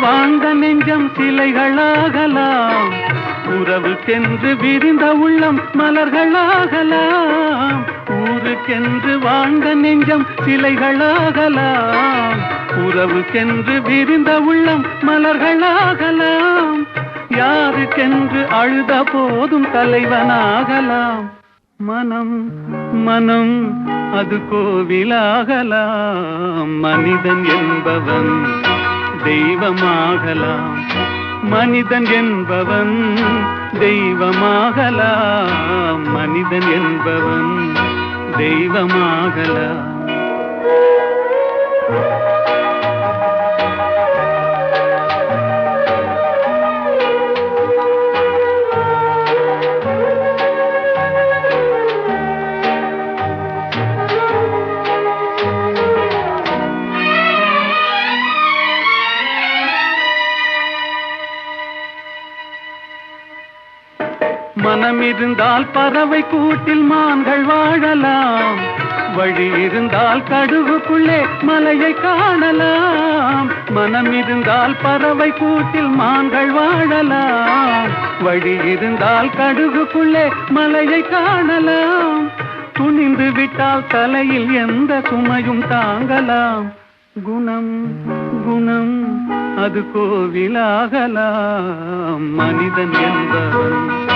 வாழ்ந்த நெஞ்சம் சிலைகளாகலாம். உறவுக்கென்று விரிந்த உள்ளம் மலர்களாகலாம். ஊருக்கென்று வாழ்ந்த நெஞ்சம் சிலைகளாகலாம். உறவுக்கென்று விரிந்த உள்ளம் மலர்களாகலாம். யாருக்கென்று அழுத போதும் தலைவனாகலாம். மனம் மனம் அது கோவிலாகலாம். மனிதன் என்பவன் தெய்வமாகலாம். மனிதன் என்பவன் தெய்வமாகலாம். மனிதன் என்பவன் தெய்வமாகலாம். இருந்தால் பறவை கூட்டில் மான்கள் வாழலாம். வழி இருந்தால் கடுகுக்குள்ளே மலையை காணலாம். மனம் இருந்தால் பறவை கூட்டில் மான்கள் வாழலாம். வழி இருந்தால் கடுகுக்குள்ளே மலையை காணலாம். துணிந்து விட்டால் தலையில் எந்த சுமையும் தாங்கலாம். குணம் குணம் அது கோவிலாகலாம். மனிதன் என்பவன்.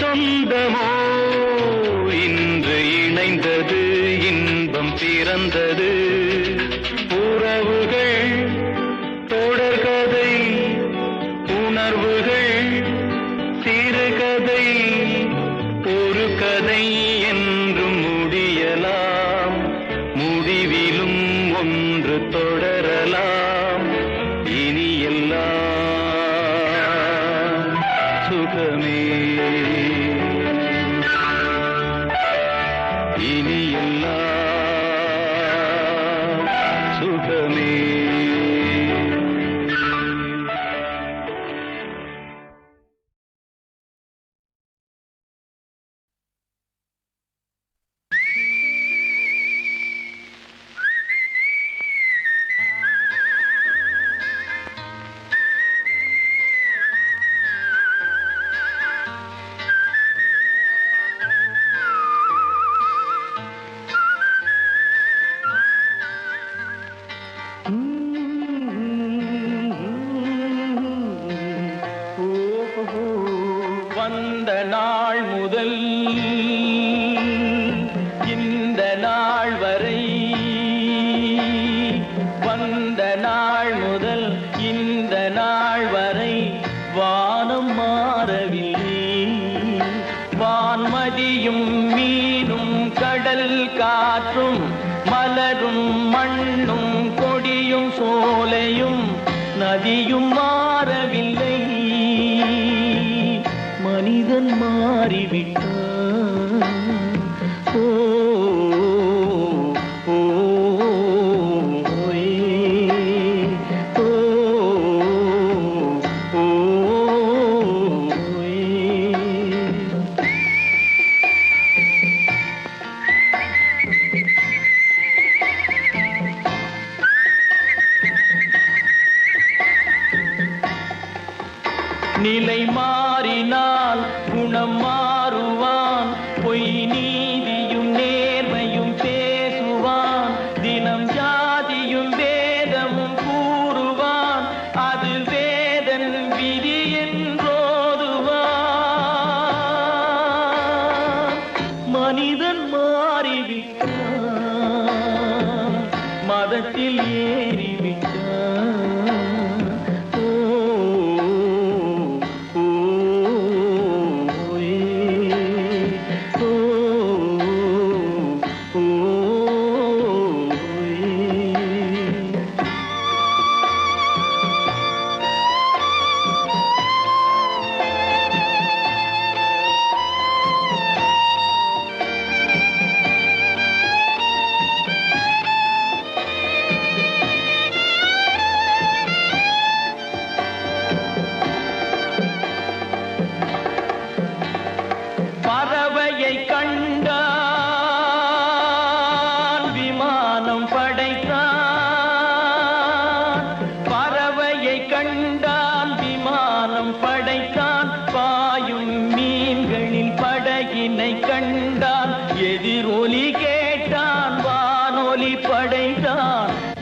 சொந்தமோ? இன்று இணைந்தது இன்பம் பிறந்தது. உறவுகள் தொடர்கதை உணர்வுகள்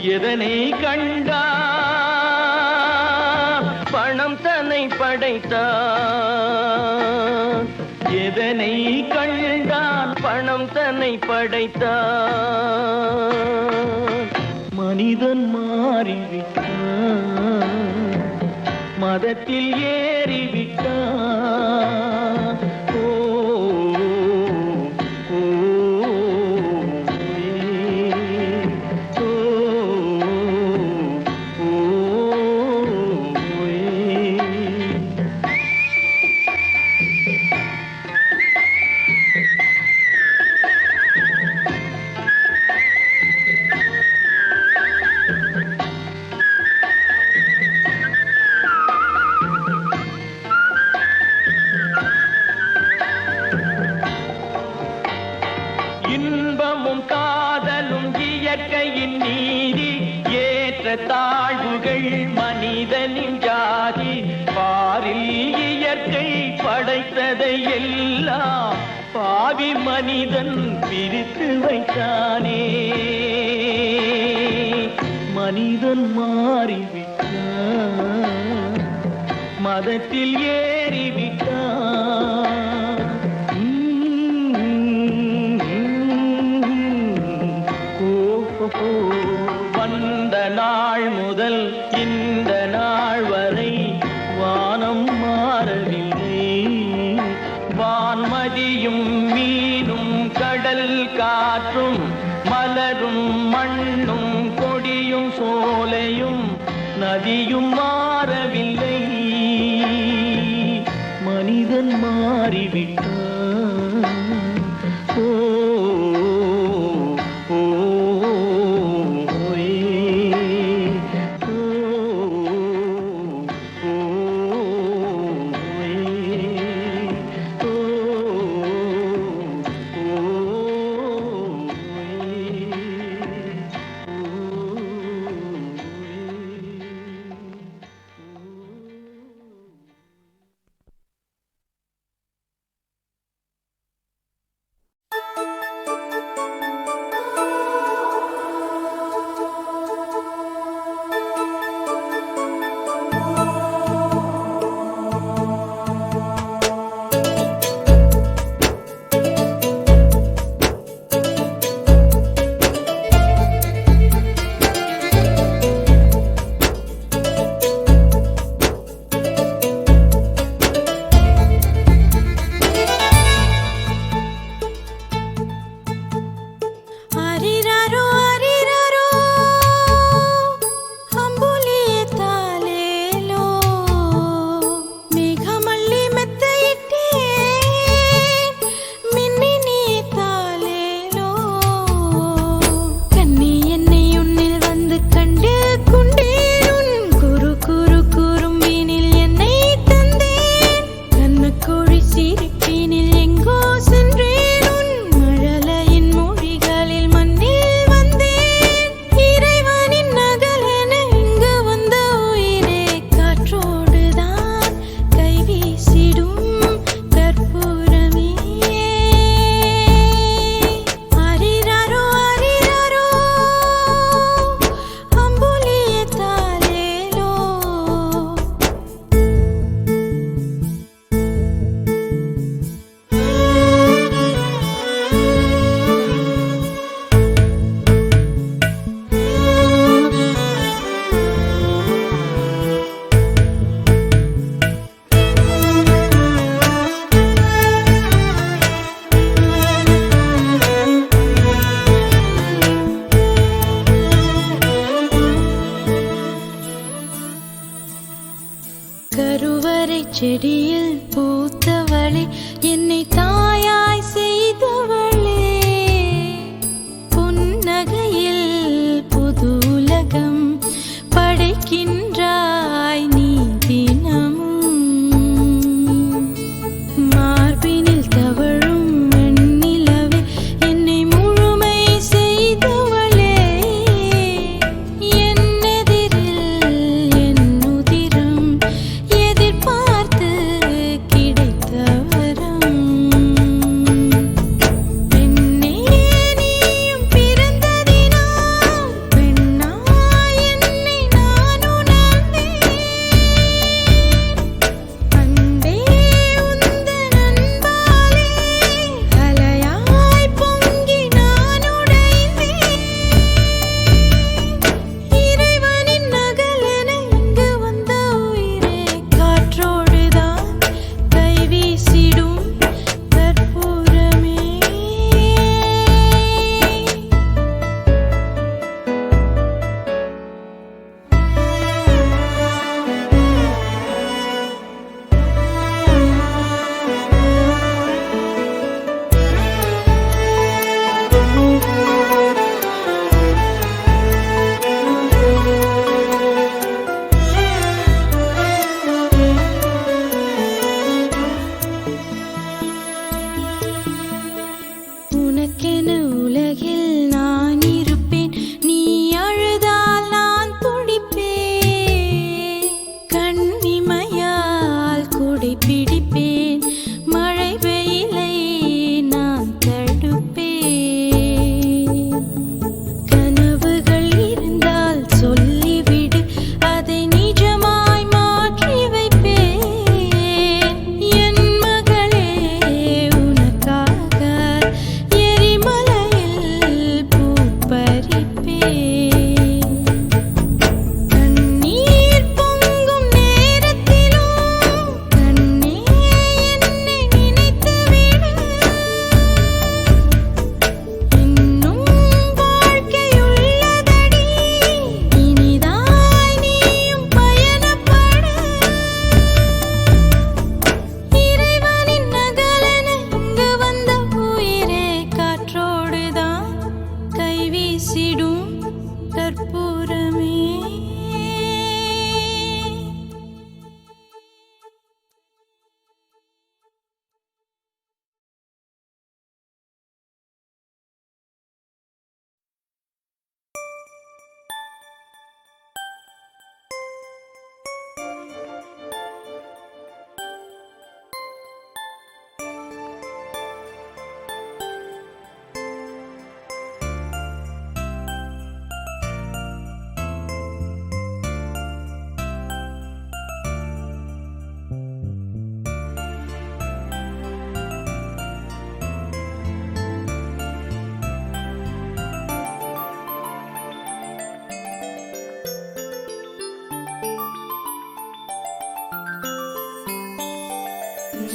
எதனை கண்டா? பணம் தன்னை படைத்தான் எதனை கண்டான் பணம் தன்னை படைத்தான் மனிதன் மாறிவிட்டான். மதத்தில் ஏ மனிதன் பிரித்து வைத்தானே. மனிதன் மாறிவிட்டான். மதத்தில் ஏ மாறிவிட்டோம்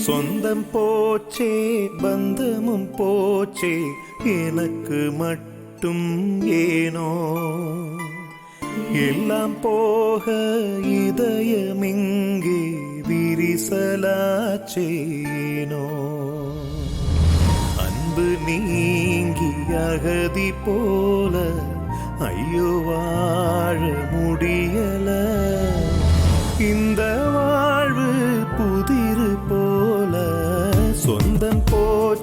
சொந்தம் போச்சே பந்தமும் போச்சே எனக்கு மட்டும் ஏனோ? எல்லாம் போக இதயமிங்கே விரிசலாச்சேனோ அன்பு நீங்கி அகதி போல ஐயோ வாழ முடியல. இந்த வா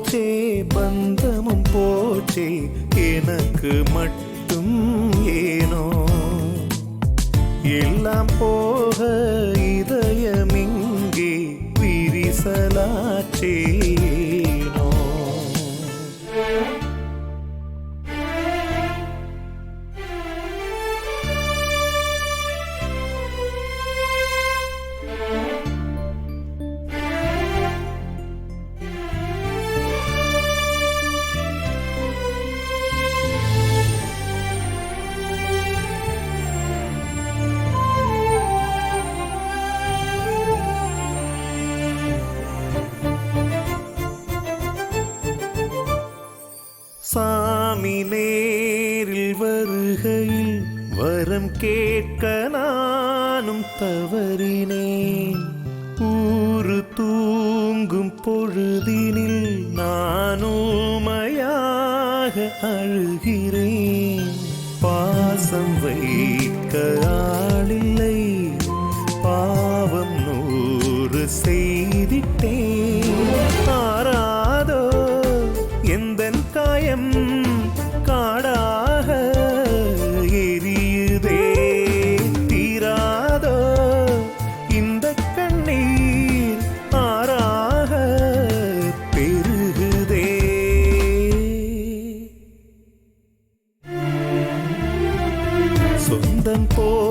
போச்சே பந்தமும் போச்சே எனக்கு மட்டும் ஏனோ? எல்லாம் போக சாமி நேரில் வருகையில் வரம் கேட்க நானும் தவறு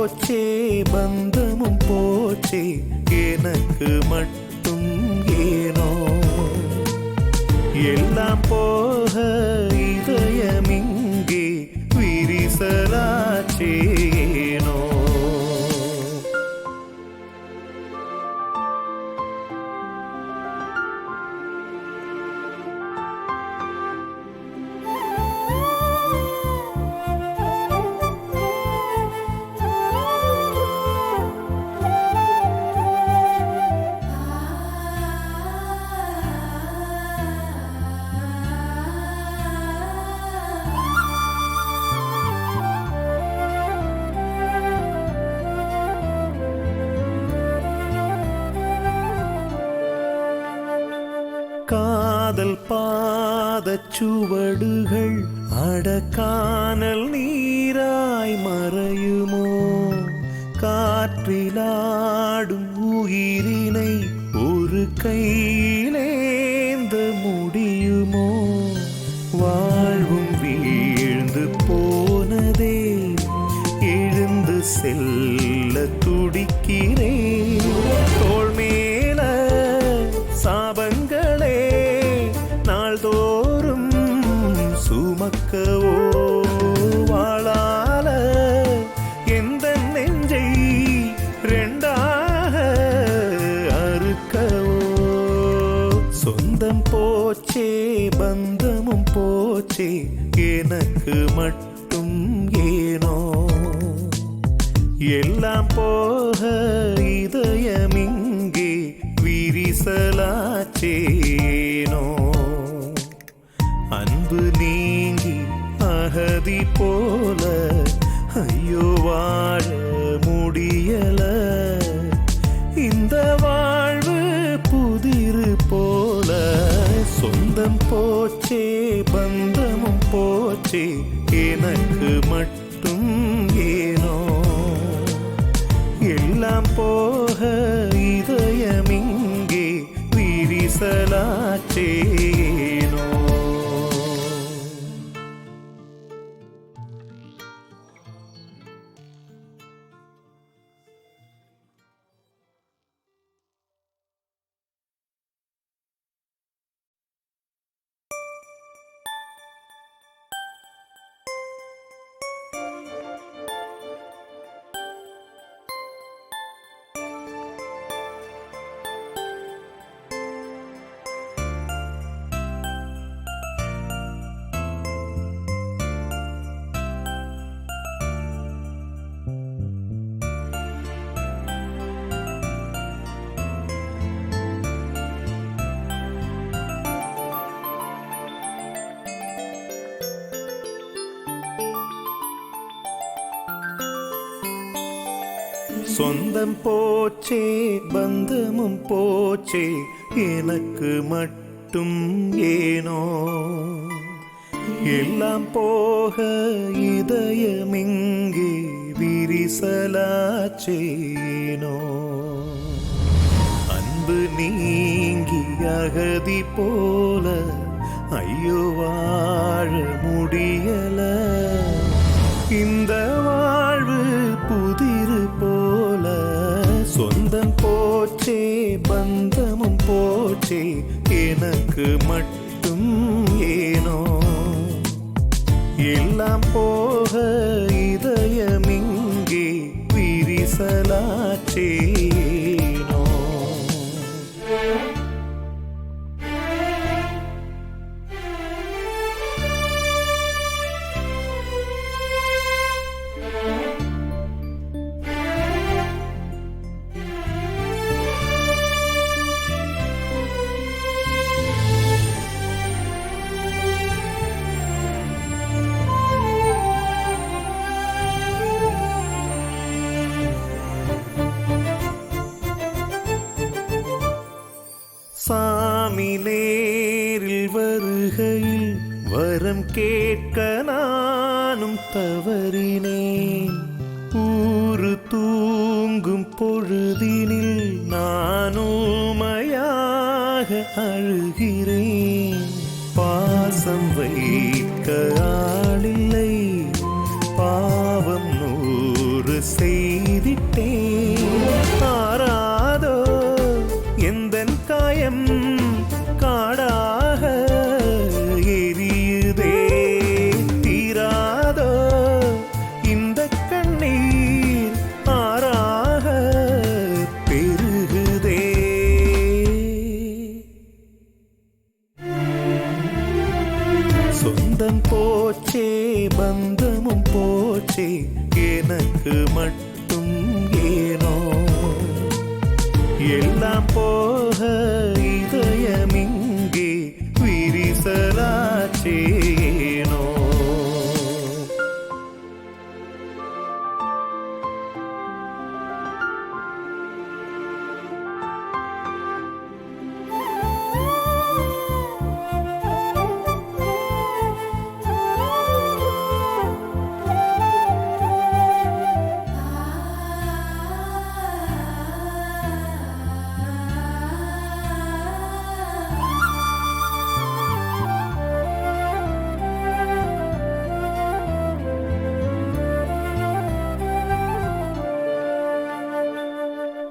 போச்சே பந்தமும் போச்சே எனக்கு மட்டும் காதல் பாதச்சுவடுகள் அடக்கானல் நீராய் மறையுமோ? காற்றிலாடும் உயிரினை ஒரு கை போச்சே எனக்கு மட்டும் ஏனோ? எல்லாம் போக இதயமிங்கே விரிசலாச்சேனோ அன்பு நீங்கி அகதி போல ஐயோ வாழ முடியல. இந்த வாழ்வு புதிரு போல சொந்தம் போச்சே பந்த போச்சு. எனக்கு மட்டும் சொந்தம் போச்சே பந்தமும் போச்சே எனக்கு மட்டும் ஏனோ? எல்லாம் போக இதயமிங்கே விரிசலாச்சேனோ அன்பு நீங்கி அகதி போல ஐயோ வாழ முடியல. இந்த போச்சே பந்தமும் போச்சே. எனக்கு மட்டும் வரம் கேட்க நானும் தவறு போச்சே எனக்கு மட்டும்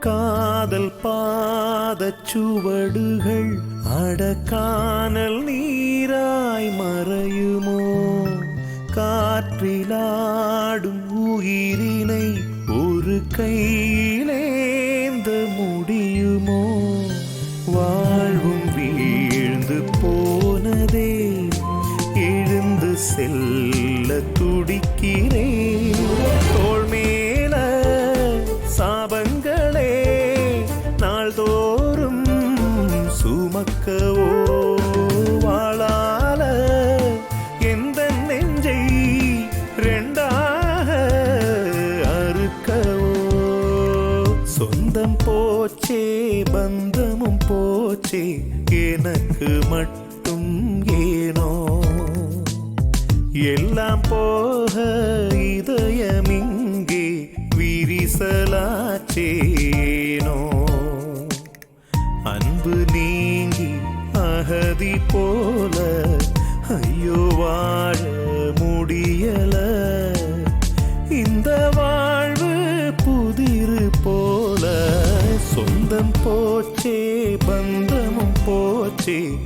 காதல் பாதச்சுவடுகள் அடக்கானல் நீராய் மறையுமோ? காற்றிலாடும் உயிரினை ஒரு கை பாட்டு மட்டும் ஏனோ? எல்லாம் போக இதயமிங்கே விரிசலாச்சே. see